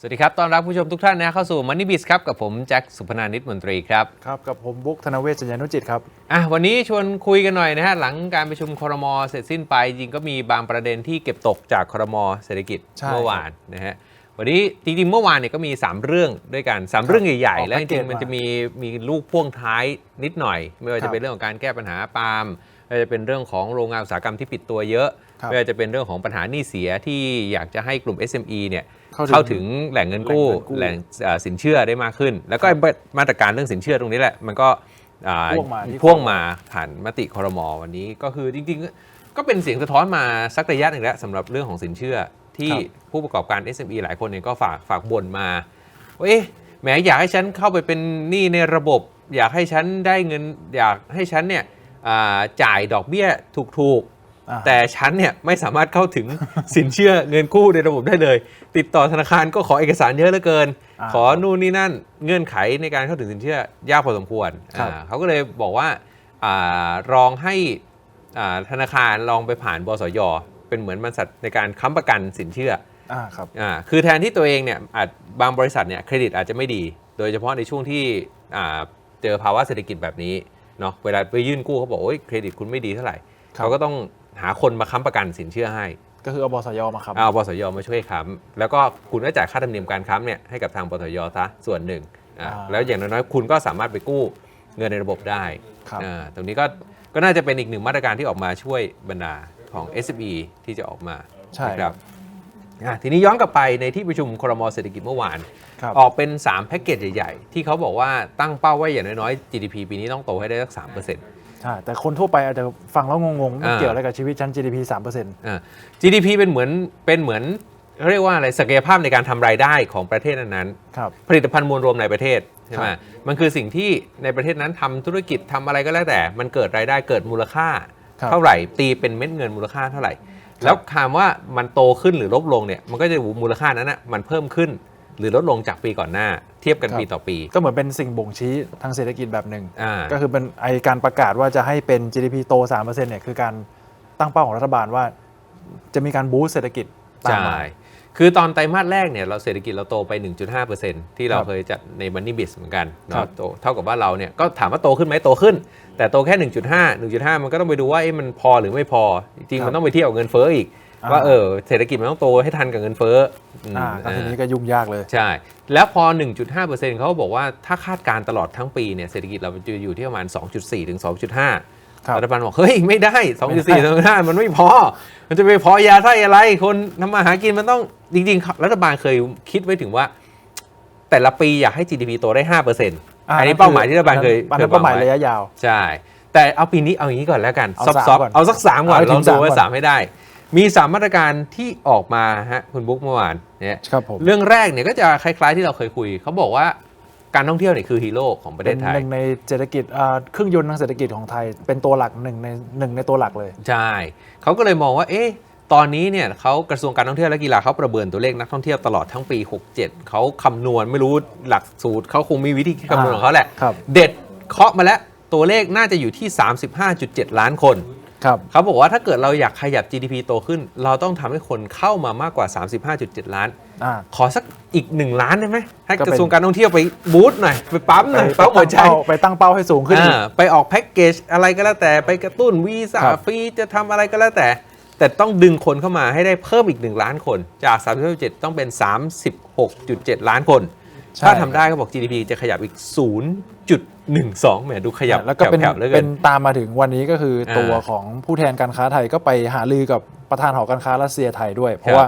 สวัสดีครับ ต้อนรับผู้ชมทุกท่านนะเข้าสู่ Money Biz ครับ กับผมแจ็คสุพนานิตมนตรีครับ ครับ กับผมบุ๊กธนเวชจัญญานุจิตครับ อะ วันนี้ชวนคุยกันหน่อยนะฮะ หลังการประชุมครมเสร็จสิ้นไป จริงก็มีบางประเด็นที่เก็บตกจากครมเศรษฐกิจใช่เมื่อวานนะฮะ วันนี้จริงๆเมื่อวานเนี่ยก็มี 3 เรื่องด้วยกัน 3 เรื่องใหญ่ออๆกแล้วจริงๆแพ็กเกจมันมาจะมีมีลูกพ่วงท้ายนิดหน่อย ไม่ว่าครัจะบเป็นเรื่องของการแก้ปัญหาปาล์มไม่ว่าจะเป็นเรื่องของโรงงานอุตสาหกรรมที่ปิดตัวเยอะครับไม่ว่าจะเป็นเรื่องของปัญหาหนี้เสียที่อยากจะให้กลุ่ม SME เนี่ย เข้าถึงเข้าถึงแหล่งเงินกู้แหแหล่ล่งงเงินกู้เอ่อสินเชื่อได้มากขึ้น แล้วก็มาตรการเรื่องสินเชื่อตรงนี้แหละ มันก็อ่าพ่วงมาที่พ่วงมาผ่านมติคอรมอวันนี้ก็คือจริงๆ ก็เป็นเสียงสะท้อนมาสักระยะหนึ่งแล้วสำหรับเรื่องของสินเชื่อที่ครับผู้ประกอบการ SME หลายคนเนี่ยก็ฝากฝากบ่นมาว่าเอ๊ะแหมอยากให้ฉันเข้าไปเป็นหนี้ในระบบ อยากให้ฉันได้เงิน อยากให้ฉันเนี่ยอ่าจ่ายดอกเบี้ยถูกๆอ่า แต่ฉันเนี่ยไม่สามารถเข้าถึงสินเชื่อเงินกู้ในระบบได้เลย ติดต่อธนาคารก็ขอเอกสารเยอะเหลือเกินอ่าขอนู่นนี่นั่นเงื่อนไขในการเข้าถึงสินเชื่อยากพอสมควรครับอ่าเขาก็เลยบอกว่าอาลองให้อ่าธนาคารลองไปผ่านบสยเป็นเหมือนบริษัทในการค้ำประกันสินเชื่ออ่าครับอ่าคือแทนที่ตัวเองเนี่ยอาจบางบริษัทเนี่ยเครดิตอาจจะไม่ดี โดยเฉพาะในช่วงที่อ่าเจอภาวะเศรษฐกิจแบบนี้เนาะเวลาไปยื่นกู้เขาบอกโอ้ยเครดิตคุณไม่ดีเท่าไหร่ครับเขาก็ต้อง หาคนมาค้ำประกันสินเชื่อให้ ก็คือเอาบสยมาครับ เอาบสยมาช่วยค้ำแล้วก็คุณก็จ่ายค่าธรรมเนียมการค้ำเนี่ยให้กับทางบสยซะส่วนหนึ่งอ่าอ่า แล้วอย่างน้อยๆคุณก็สามารถไปกู้เงินในระบบได้ครับ อ่าตรงนี้ก็ก็น่าจะเป็นอีกหนึ่งมาตรการที่ออกมาช่วยบรรดาของ SME ที่จะออกมาใช่นะคครัรับบอะทีนี้ย้อนกลับไปในที่ประชุมครมเศรษฐกิจเมื่อวาน ครับ ออกเป็น 3 แพ็กเกจใหญ่ ๆ ที่เขาบอกว่าตั้งเป้าไว้อย่างน้อย ๆ GDP ปีนี้ต้องโตให้ได้สัก3%อ ใช่แต่คนทั่วไปอาจจะฟังแล้วงงๆมันอ่าเกี่ยวอะไรกับชีวิตชั้น GDP 3%อ่่า GDP เป็นเหมือนเป็นเหมือนเขาเรียกว่าอะไรศักยภาพในการทำรายได้ของประเทศนั้นๆครับ ผลิตภัณฑ์มวลรวมในประเทศใช่ไหมครับมันคือสิ่งที่ในประเทศนั้นทำธุรกิจทำอะไรก็แล้วแต่ มันเกิดรายได้เกิดมูลค่าครับเท่าไหร่ ตีเป็นเม็ดเงินมูลค่าเท่าไหร่ แล้วคำว่ามันโตขึ้นหรือลดลงเนี่ยมันก็จะมูลค่านั้นนะมันเพิ่มขึ้น หรือลดลงจากปีก่อนหน้า เทียบกันครับปีต่อปี ก็เหมือนเป็นสิ่งบ่งชี้ทางเศรษฐกิจแบบหนึ่งอ่าก็คือเป็นไอการประกาศว่าจะให้เป็น GDP โต 3%เนี่ยคือการตั้งเป้าของรัฐบาลว่า จะมีการบูสต์เศรษฐกิจตามใช่มาคือตอนไตรมาสแรกเนี่ยเราเศรษฐกิจเราโตไป 1.5%ที่เราครับเคยจัดใน Money Biz เหมือนกันครัเนาะบโตเท่ากับว่าเราเนี่ยก็ถามว่าโตขึ้นไหมโตขึ้น แต่โตแค่ 1.5 1.5 มันก็ต้องไปดูว่าเอ๊ะมันพอหรือไม่พอ จริงๆมันต้องไปเทียบกับเงินเฟ้ออีกอ่า ว่าเออเศรษฐกิจมันต้องโตให้ทันกับเงินเฟ้ออืมอ่าก็ทีนี้อ่าก็ยุ่งยากเลย ใช่ แล้วพอ 1.5%เขาก็บอกว่าถ้าคาดการณ์ตลอดทั้งปีเนี่ยเศรษฐกิจเราจะอยู่ที่ประมาณ 2.4 ถึง 2.5ครับรัฐบาลบอก เฮ้ย ไม่ได้ 2.4 2.5มันไม่พอ มันจะไปพอยาไส้อะไร คนทำมาหากินมันต้องจริงๆ รัฐบาลเคยคิดไว้ถึงว่า แต่ละปีอยากให้ GDP โตได้5%อันนี้เป้าหมายที่รัฐบาลเคยอันเคนั้ยนเป้าหมายไว้ระยะยาวใช่แต่เอาปีนี้เอาอย่างนี้ก่อนแล้วกันเอาซอฟสามต์ก่อนๆเอาสักสามก่อนเอาให้ลถึองงดูสามว่าก่อนสามให้ได้ มีสามมาตรการที่ออกมาฮะคุณบุ๊กเมื่อวานเนี่ยครับผม เรื่องแรกเนี่ยก็จะคล้ายๆที่เราเคยคุย เขาบอกว่าการท่องเที่ยวเนี่ยคือฮีโร่ของประเทเป็ศนไทยหนึ่งในเศรษฐกิจอ่าเครื่องยนต์ทางเศรษฐกิจของไทย เป็นตัวหลักหนึ่งในหนึ่งในตัวหลักเลย ใช่ เขาก็เลยมองว่า เอ๊ะ ตอนนี้เนี่ยเขากระทรวงการท่องเที่ยวและกีฬาเขาประเมินตัวเลขนักท่องเที่ยวตลอดทั้งปี 67 เขาคำนวณไม่รู้หลักสูตรเขาคงมีวิธีคำนวณของเขาแหละ ครับ เด็ดเคาะมาแล้ว ตัวเลขน่าจะอยู่ที่ 35.7 ล้านคนครับ เขาบอกว่าถ้าเกิดเราอยากขยับ GDP โตขึ้น เราต้องทำให้คนเข้ามามากกว่า 35.7 ล้านอ่าขอสักอีก 1 ล้านได้ไหมให้ก็กเป็นระทรวงการท่องเที่ยวไปบูสต์หน่อย ไปปั๊มหน่อยไปปั๊มหัวใจตั้งเป้าไปตั้งเป้าให้สูงขึ้นอีกอ่าไปออกแพ็กเกจอะไรก็แล้วแต่ไปกระตุ้นวีซ่าครับฟรีจะทำอะไรก็แล้วแต่ แต่ต้องดึงคนเข้ามาให้ได้เพิ่มอีก 1 ล้านคน จาก37ต้องเป็น 36.7 ล้านคนใช่ถ้าทำได้ก็บอก GDP จะขยับอีก 0.12แหมดูขยับแล้วก็เป็นแผ่วๆเหลยเป็นตามมาถึงวันนี้ก็คืออาตัวของผู้แทนการค้าไทยก็ไปหารือกับประธานหอการค้ารัสเซียไทยด้วย เพครัราะบว่า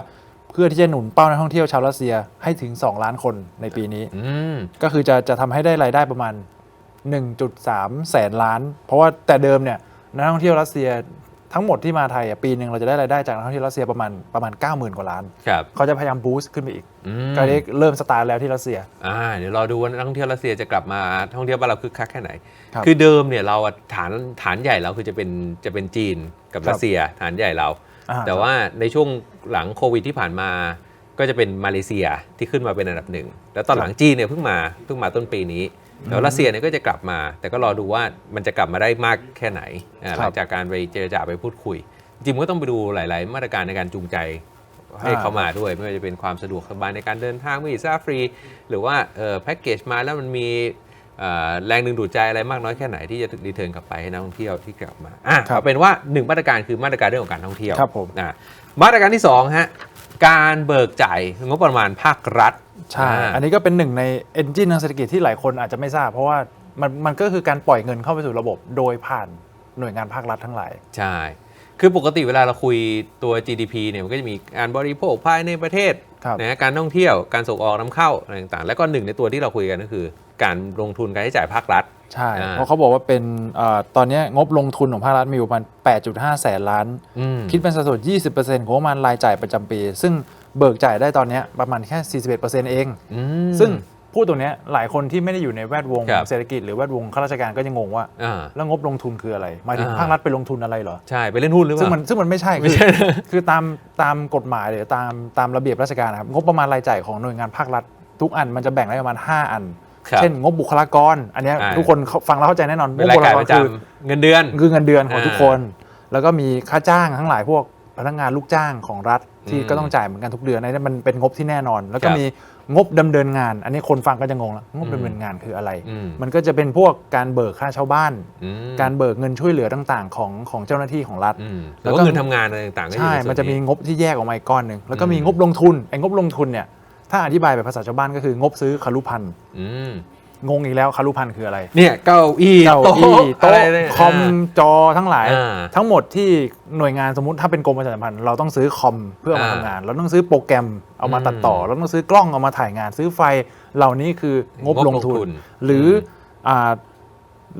เพื่อที่จะหนุนเป้านักท่องเที่ยวชาวรัสเซียให้ถึง 2 ล้านคนในปีนี้อืมก็คือจะจะทำให้ได้รายได้ประมาณ 1.3 แสนล้าน เพราะว่าแต่เดิมเนี่ยนักท่องเที่ยวรัสเซีย ทั้งหมดที่มาไทยอะปีหนึ่งเราจะได้รายได้จากนักท่องเที่ยวรัสเซียประมาณประมาณ 90,000 กว่าล้านครับเขาจะพยายามบูสต์ขึ้นไปอีกอืมก็ได้เริ่มสตาร์ทแล้วที่รัสเซียอ่าเดี๋ยวรอดูว่านักท่องเที่ยวรัสเซียจะกลับมาท่องเที่ยวบ้านเราคึกคักแค่ไหนครับคือเดิมเนี่ยเราอะฐานฐานใหญ่เราคือจะเป็นจะเป็นจีนกับครับรัสเซียฐานใหญ่เราอ่าแต่ว่าในช่วงหลังโควิดที่ผ่านมาก็จะเป็นมาเลเซียที่ขึ้นมาเป็นอันดับหนึ่งแล้วตอนหลังจีนเนี่ยเพิ่งมาเพิ่งมาต้นปีนี้ แล้วรัสเซียเนี่ยก็จะกลับมา แต่ก็รอดูว่ามันจะกลับมาได้มากแค่ไหนอ่าครับหลังจากการไปเจรจาไปพูดคุย จริงๆมันก็ต้องไปดูหลาย ๆ มาตรการในการจูงใจให้อ่าเข้ามาด้วย ไม่ว่าจะเป็นความสะดวกสบายในการเดินทางวีซ่าฟรี หรือว่าเอ่อแพ็กเกจมาแล้วมันมีเอ่อแรงดึงดูดใจอะไรมากน้อยแค่ไหนที่จะรีเทิร์นกลับไปให้นักท่องเที่ยวที่กลับมาอะครับเอาเป็นว่าหนึ่งมาตรการคือมาตรการเรื่องของการท่องเที่ยวครับผมอะมาตรการที่2ฮะ การเบิกจ่ายงบประมาณภาครัฐใช่อ่าอันนี้ก็เป็นหนึ่งใน engine ทางเศรษฐกิจที่หลายคนอาจจะไม่ทราบ เพราะว่ามันมันก็คือการปล่อยเงินเข้าไปสู่ระบบ โดยผ่านหน่วยงานภาครัฐทั้งหลาย ใช่ คือปกติเวลาเราคุยตัว GDP เนี่ยมันก็จะมีการบริโภคภายในประเทศครับ นะการท่องเที่ยวการส่งออกนำเข้าอะไรต่างๆ แล้วก็หนึ่งในตัวที่เราคุยกันก็คือ การลงทุนการใช้จ่ายภาครัฐ ใช่ อ่า เพราะเขาบอกว่าเป็นเออตอนนี้งบลงทุนของภาครัฐมีอยู่ประมาณ 8.5 แสนล้าน อืม คิดเป็นสัดส่วน 20%ของงบประมาณรายจ่ายประจำปี ซึ่งเบิกจ่ายได้ตอนเนี้ยประมาณแค่ 41%เอง อืม ซึ่งพูดตรงเนี้ยหลายคนที่ไม่ได้อยู่ในแวดวงครับ เศรษฐกิจหรือแวดวงข้าราชการก็จะงงว่า อ่า แล้วงบลงทุนคืออะไรหมายถึงอ่า ภาครัฐไปลงทุนอะไรเหรอ ใช่ ไปเล่นหุ้นหรือเปซึ่งล่ามันซึ่งมันไม่ใช่ไม่คือใช่คือตามตามกฎหมายหรือตามตามระเบียบราชการนะครับงบประมาณรายจ่ายของหน่วยงานภาครัฐ ทุกอันมันจะแบ่งได้ประมาณ 5 อันครับ เช่นงบบุคลากร อันเนี้ยอ่าทุกคนเข้าฟังแล้วเข้าใจแน่นอนเป็นงบรายบุคการลากปรระจคือำเงินเดือนคือเงินเดือนของอ่าทุกคน แล้วก็มีค่าจ้างทั้งหลายพวกพนักงานลูกจ้างของรัฐที่อืมก็ต้องจ่ายเหมือนกันทุกเดือนอันนี้มันเป็นงบที่แน่นอน แล้วก็ครับมีงบดำเนินงาน อันนี้คนฟังก็จะงงแล้วงบดำเนินงานคืออะไรอืมมันก็จะเป็นพวกการเบิกค่าเช่าบ้านอืมการเบิกเงินช่วยเหลือต่างๆ ของของเจ้าหน้าที่ของรัฐอืมแล้แล้ววก็ก็เงินทำงานอะไรต่างๆก็อยู่ใช่ในส่วนมันจะมีนี้งบที่แยกออกมาอีกก้อนหนึ่งแล้วก็มีอืมงบลงทุนไอ้งบลงทุนเนี่ย ถ้าอธิบายแบบภาษาชาวบ้านก็คืองบซื้อคารุพันธ์อืมงงอีกแล้วคารุพันธ์คืออะไร เนี่ยเก้าอี้เก้าโต๊ะอี้อะโต๊ะไรเนี่ยคอมจอทั้งหลายอ่าทั้งหมดที่หน่วยงานสมมติถ้าเป็นกรมประชาสัมพันธ์เราต้องซื้อคอมเพื่อเอามาอ่าทำงาน เราต้องซื้อโปรแกรมเอามาตัดต่ออืมเราต้องซื้อกล้องเอามาถ่ายงาน ซื้อไฟเหล่านี้คืองบงบลลงงทุทุนนหรืออ่า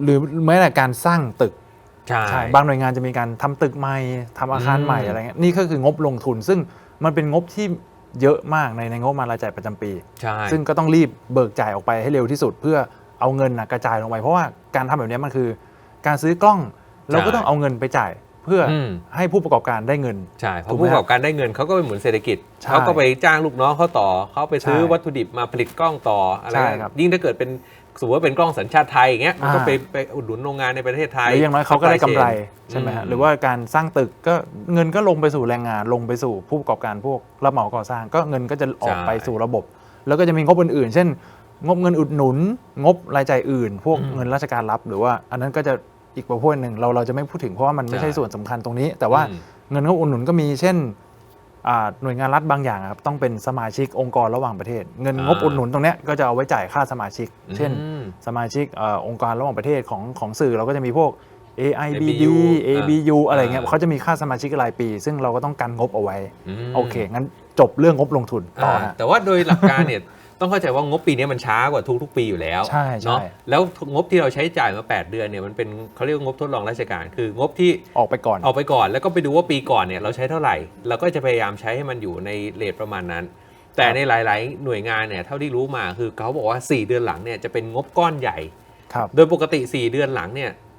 หรือแม้แต่การสร้างตึกใช่ใช่บางหน่วยงานจะมีการทำตึกใหม่ทำอาคารอืมใหม่อะไรเงี้ยนี่ก็คืองบลงทุน ซึ่งมันเป็นงบที่ เยอะมากในในงบประมาณรายจ่ายประจำปี ใช่ ซึ่งก็ต้องรีบเบิกจ่ายออกไปให้เร็วที่สุด เพื่อเอาเงินนะกระจายลงไป เพราะว่าการทำแบบเนี้ยมันคือ การซื้อกล้องเราก็ต้องเอาเงินไปจ่ายเพื่ออมให้ผู้ประกอบการได้เงิน ใช่เพถูราะกไหมผู้ประกอบการได้เงินเขาก็ไปหมุนเศรษฐกิจใช่เขาก็ไปจ้างลูกน้องเขาต่อเขาไปซื้อใช่วัตถุดิบมาผลิตกล้องต่ออะไรใช่ครับยิ่งถ้าเกิดเป็น สมมติว่าเป็นกล้องสัญชาติไทยอย่างเงี้ยมันก็อ่าไปไปอุดหนุนโรงงานในประเทศไทยหรืออย่างน้อยเขาก็ได้กำไร supply chain ใช่ไหมฮะอืมหรือว่าการสร้างตึกก็เงินก็ลงไปสู่แรงงานลงไปสู่ผู้ประกอบการพวกรับเหมาก่อสร้าง ก็เงินก็จะออกไปสู่ระบบ แล้วก็จะมีงบอื่นๆ เช่น งบเงินอุดหนุน งบรายจ่ายอื่น พวกเงินราชการรับ หรือว่าอันนั้นก็จะอีกประเภทหนึ่งเราเราจะไม่พูดถึงเพราะว่ามันไม่ใช่ส่วนสำคัญตรงนี้ แต่ว่าอืมเงินงบอุดหนุนก็มีเช่นอ่า หน่วยงานรัฐบางอย่างอะครับต้องเป็นสมาชิกองค์กรระหว่างประเทศ เงินงบอ่าอุดหนุนตรงเนี้ยก็จะเอาไว้จ่ายค่าสมาชิก เช่นอืมสมาชิกเออองค์การระหว่างประเทศของของสื่อเราก็จะมีพวก AIBD ABU ABU อะไรเงี้ยอ่าเขาจะมีค่าสมาชิกรายปี ซึ่งเราก็ต้องกันงบเอาไว้มโอเค งั้นจบเรื่องงบลงทุนต่ออ่าฮะแต่ว่าโดยหลักการเนี่ย ต้องเข้าใจว่างบปีนี้มันช้ากว่าทุกๆ ปีอยู่แล้วใช่ใช่เนาะแล้วงบที่เราใช้จ่ายมา 8 เดือนเนี่ยมันเป็นเขาเรียกว่างบทดลองราชการ คืองบที่ออกไปก่อนออกไปก่อน แล้วก็ไปดูว่าปีก่อนเนี่ยเราใช้เท่าไหร่ เราก็จะพยายามใช้ให้มันอยู่ในเลทประมาณนั้น แต่ครับในหลาย ๆ หน่วยงานเนี่ยเท่าที่รู้มาคือเขาบอกว่า 4 เดือนหลังเนี่ยจะเป็นงบก้อนใหญ่ ครับ โดยปกติ 4 เดือนหลังเนี่ยอ่า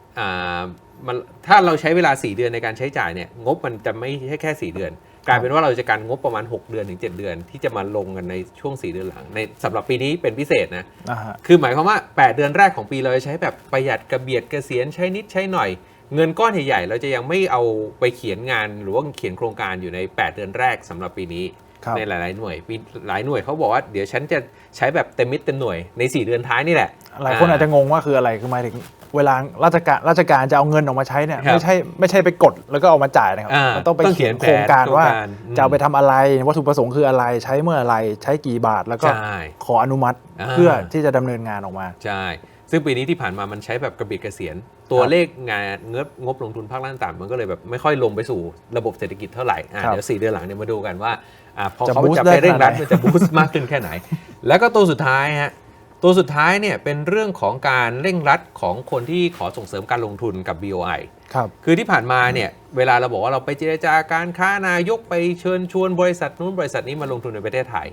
มันถ้าเราใช้เวลา 4 เดือนในการใช้จ่ายเนี่ยงบมันจะไม่ใช่แค่ 4 เดือน กลายเป็นว่าเราจะการงบประมาณ 6 เดือนถึง 7 เดือน ที่จะมาลงกันในช่วง 4 เดือนหลังในสำหรับปีนี้เป็นพิเศษนะนะฮะคือหมายความว่า 8 เดือนแรกของปีเราจะใช้แบบประหยัดกระเบียดกระเสียนใช้นิดใช้หน่อย เงินก้อนใหญ่ๆเราจะยังไม่เอาไปเขียนงานหรือว่าเขียนโครงการอยู่ใน 8 เดือนแรกสำหรับปีนี้ครับ ในหลายๆหน่วยปีหลายหน่วยเขาบอกว่าเดี๋ยวฉันจะใช้แบบเต็มมิดเต็มหน่วยใน 4 เดือนท้ายนี่แหละ หลายคนอาจจะงงว่าคืออะไรคือหมายถึงเวลาราชการราชการจะเอาเงินออกมาใช้เนี่ยครับไม่ใช่ไม่ใช่ไปกดแล้วก็เอามาจ่ายนะครับอ่ามัมันต้องไปต้องเขีเขียยนนโครงการแผนว่าโครงการอืมจะเอาไปทำอะไรวัตถุประสงค์คืออะไรใช้เมื่ออะไรใช้กี่บาทแล้วก็ใช่ขออนุมัติอ่าเพื่อที่จะดำเนินงานออกมาใช่ซึ่งปีนี้ที่ผ่านมามันใช้แบบกระเบียดกระเสียน ตัวเลขงานเงบงบลงทุนภาคล่างต่ำมันก็เลยแบบไม่ค่อยลงไปสู่ระบบเศรษฐกิจเท่าไหร่อะครับเดี๋ยวสี่เดือนหลังเนี่ยมาดูกันว่า อะพอจะเขา boost จะไปเร่งรัดได้ขนาดไหนมันจะบูสต์มากขึ้นแค่ไหน แล้วก็ตัวสุดท้ายฮะตัวสุดท้ายเนี่ยเป็นเรื่องของการเร่งรัดของคนที่ขอส่งเสริมการลงทุนกับ BOI ครับ คือที่ผ่านมาเนี่ยเวลาเราบอกว่าเราไปเจรจาการค้านายกไปเชิญชวนบริษัทนู้นบริษัทนี้มาลงทุนในประเทศไทย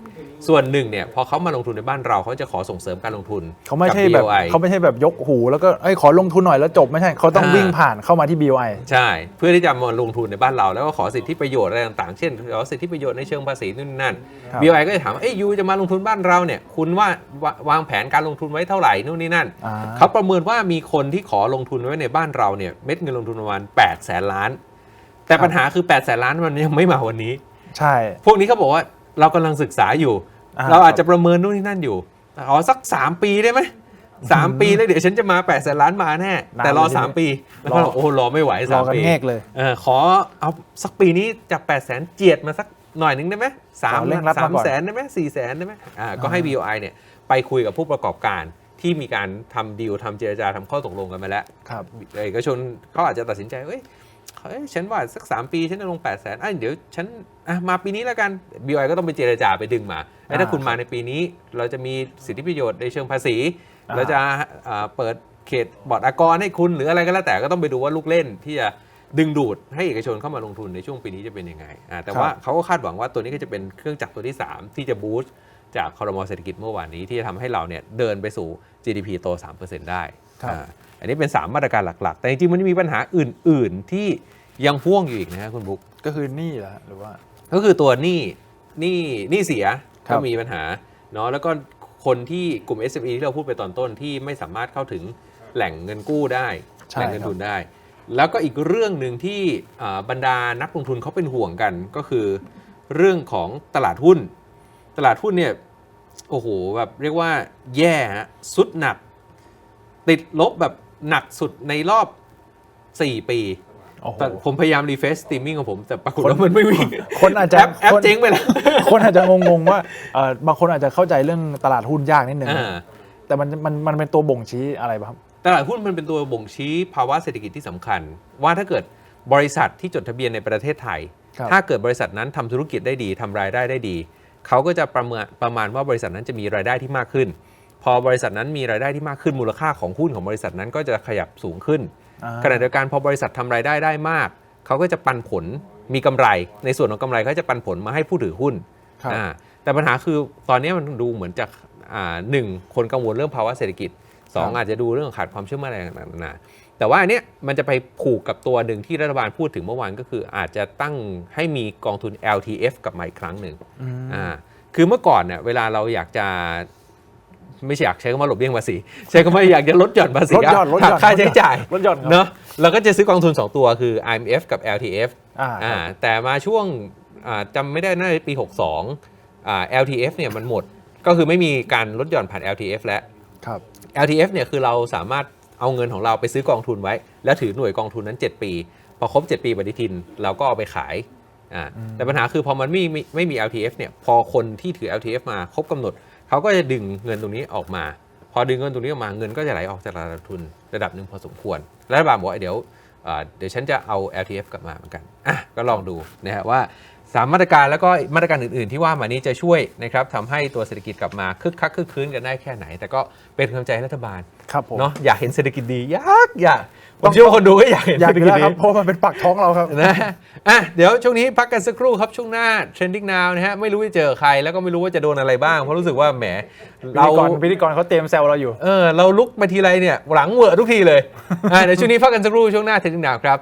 ส่วนหนึ่งเนี่ยพอเขามาลงทุนในบ้านเราเขาจะขอส่งเสริมการลงทุนเขาไม่กับใช่แบบ BOI เขาไม่ใช่แบบยกหู แล้วก็เอ้ยขอลงทุนหน่อยแล้วจบไม่ใช่เขาต้องอ่าวิ่งผ่านเข้ามาที่ BOI ใช่ เพื่อที่จะมาลงทุนในบ้านเราแล้วก็ขอสิทธิประโยชน์อะไรต่างๆ เช่นขอสิทธิประโยชน์ในเชิงภาษีนู่นนนั่นครับ BOI ก็จะถามว่าเอ้ยยูจะมาลงทุนบ้านเราเนี่ยคุณว่าวาวางแผนการลงทุนไว้เท่าไหร่นู่นนี่นั่นอ่าเขาประเมินว่ามีคนที่ขอลงทุนไว้ในบ้านเราเนี่ยเม็ดเงินลงทุนประมาณ8แสนล้าน แต่ปัญหาคือ8แสนล้านมันยังไม่มาวันนี้ ใช่ พวกนี้เขาบอกว่าเรากำลังศึกษาอยู่อ่าเราอาจจะประเมินนู่นนี่นั่นอยู่อ๋อสัก 3 ปีได้ไหมสามปีแล้วเดี๋ยวฉันจะมา8ปดแสนล้านมาแน่นานแต่รอเลยทีนี้3ปี แล้วก็บอกโอ้รอไม่ไหวรสาอมกันปีแงกเลยเออขอเอาสักปีนี้จาก8ปดแสนเจียดมาสักหน่อยหนึ่งได้ไหมสามขอเร่งรัดสามมาก่อนแสนได้ไหมสี่แสนได้ไหมอ่าก็ให้ BOI เนี่ยไปคุยกับผู้ประกอบการ ที่มีการทำดีลทำเจรจาทำข้อตกลงกันมาแล้วครับ เอกชนเขาอาจจะตัดสินใจเอ้ยเฮ้ยฉันว่าสัก 3 ปีฉันจะลง8 0 0แสนอะเดี๋ยวฉันอะมาปีนี้แล้วกัน BOI ก็ต้องไปเจรจาไปดึงมาไอ้ถ้าอ่าคุณมาในปีนี้เราจะมีสิทธิประโยชน์ในเชิงภาษี อ่า เราจะอ่าเปิดเขตบอร์ดอากรให้คุณหรืออะไรก็แล้วแต่ก็ต้องไปดูว่าลูกเล่นที่จะดึงดูดให้เอกชนเข้ามาลงทุนในช่วงปีนี้จะเป็นยังไงอ่าแต่ว่าเขาก็คาดหวังว่าตัวนี้ก็จะเป็นเครื่องจักรตัวที่ 3 ที่จะบูสต์ จากคอรมอเศรษฐกิจเมื่อวานนี้ที่จะทำให้เราเนี่ยเดินไปสู่ GDP โต 3%ได้ครับ อ่าอันนี้เป็น 3 มาตรการหลัก ๆ แต่จริงๆมันมีปัญหาอื่น ๆ ที่ยังพ่วงอยู่อีกนะฮะคุณบุ๊ก ก็คือหนี่แหละหรือว่า ก็คือตัวหนี้หนี้หนี้เสียครัก็บมีปัญหาเนาะแล้วก็คนที่กลุ่ม SME ที่เราพูดไปตอนต้นที่ไม่สามารถเข้าถึงแหล่งเงินกู้ได้ใช่ แหล่งเงินทุนได้ แล้วก็อีกเรื่องหนึ่งที่อ่าบรรดานักลงทุนเขาเป็นห่วงกันก็คือ เรื่องของตลาดหุ้น ตลาดหุ้นเนี่ยโอ้โหแบบเรียกว่าแย่ฮะสุดหนัก ติดลบแบบหนักสุดในรอบ 4 ปีโอ้โหแต่ผมพยายามรีเฟซสตรีมมิ่งของผม แต่ปรากฏคนว่ามันไม่มีคนอาจจะแอปแอปคนเจ๊งไปแล้วคนอาจจะงงๆว่าเอ่อบางคนอาจจะเข้าใจเรื่องตลาดหุ้นยากนิดนึงอ่า แต่มันมันมันเป็นตัวบ่งชี้อะไรบ้างครับ ตลาดหุ้นมันเป็นตัวบ่งชี้ภาวะเศรษฐกิจที่สำคัญ ว่าถ้าเกิดบริษัทที่จดทะเบียนในประเทศไทย ครับ ถ้าเกิดบริษัทนั้นทำธุรกิจได้ดีทำรายได้ได้ดี เขาก็จะประเมินประมาณว่าบริษัทนั้นจะมีรายได้ที่มากขึ้น พอบริษัทนั้นมีรายได้ที่มากขึ้นมูลค่าของหุ้นของบริษัทนั้นก็จะขยับสูงขึ้นอ่าขณะเดียวกันพอบริษัททำรายได้ได้มาก เขาก็จะปันผลมีกำไร ในส่วนของกำไรเขาจะปันผลมาให้ผู้ถือหุ้นครับอ่าแต่ปัญหาคือตอนนี้มันดูเหมือนจะอ่าหนึ่งคนกังวลเรื่องภาวะเศรษฐกิจสองครับอาจจะดูเรื่องขาดความเชื่อมั่นอะไรต่างๆนานา แต่ว่าอันเนี้ยมันจะไปผูกกับตัวหนึ่งที่รัฐบาลพูดถึงเมื่อวานก็คือ อาจจะตั้งให้มีกองทุน LTF กลับมาอีกครั้งหนึ่งอืมอ่าคือเมื่อก่อนเนี่ยเวลาเราอยากจะไม่ใช่อยากใช้คำว่าหลบเลี่ยงภาษีใช้คำว่าอยากจะลดหย่อนภาษีลดหย่อนลดหย่อนหักค่าใช้จ่ายลดหย่อนครับเนาะเราก็จะซื้อกองทุน 2 ตัวคือ IMF กับ LTF อ่าอ่าแต่มาช่วงอ่าจำไม่ได้น่าจะปี 62อ่า LTF เนี่ยมันหมด ก็คือไม่มีการลดหย่อนผ่าน LTF แล้ว ครับ LTF เนี่ยคือเราสามารถ เอาเงินของเราไปซื้อกองทุนไว้ แล้วถือหน่วยกองทุนนั้น 7 ปี พอครบ 7 ปีปฏิทินเราก็เอาไปขายอ่าอืมแต่ปัญหาคือพอมันไม่มีไม่มี LTF เนี่ยพอคนที่ถือ LTF มาครบกำหนด เขาก็จะดึงเงินตรงนี้ออกมา พอดึงเงินตรงนี้ออกมาเงินก็จะไหลออกจากตลาดทุนระดับหนึ่งพอสมควรรัฐบาลบอกว่าเดี๋ยวอ่าเดี๋ยวฉันจะเอา LTF กลับมาเหมือนกันอะก็ลองดูนะฮะว่า สามมาตรการแล้วก็มาตรการอื่น ๆ ที่ว่ามานี้จะช่วยนะครับทำให้ตัวเศรษฐกิจกลับมาคึกคักคึกคืนกันได้แค่ไหน แต่ก็เป็นกำลังใจให้รัฐบาลครับผมเนาะอยากเห็นเศรษฐกิจดีอยากอยากผมเชื่อว่าคนดูก็อยากเห็นอยากเศรษฐอยู่กิจแล้วคดีรับเพราะมันเป็นปากท้องเราครับนะอะเดี๋ยวช่วงนี้พักกันสักครู่ครับช่วงหน้า trending now นะฮะไม่รู้จะเจอใครแล้วก็ไม่รู้ว่าจะโดนอะไรบ้างเพราะรู้สึกว่าแหมเราเราพิธีกรเขาเตรียมแซวเราอยู่เออเราลุกมาทีไรเนี่ยหลังเหวอะทุกทีเลยอะเดี๋ยวช่วงนี้พักกันสักครู่ช่วงหน้า trending now ครับ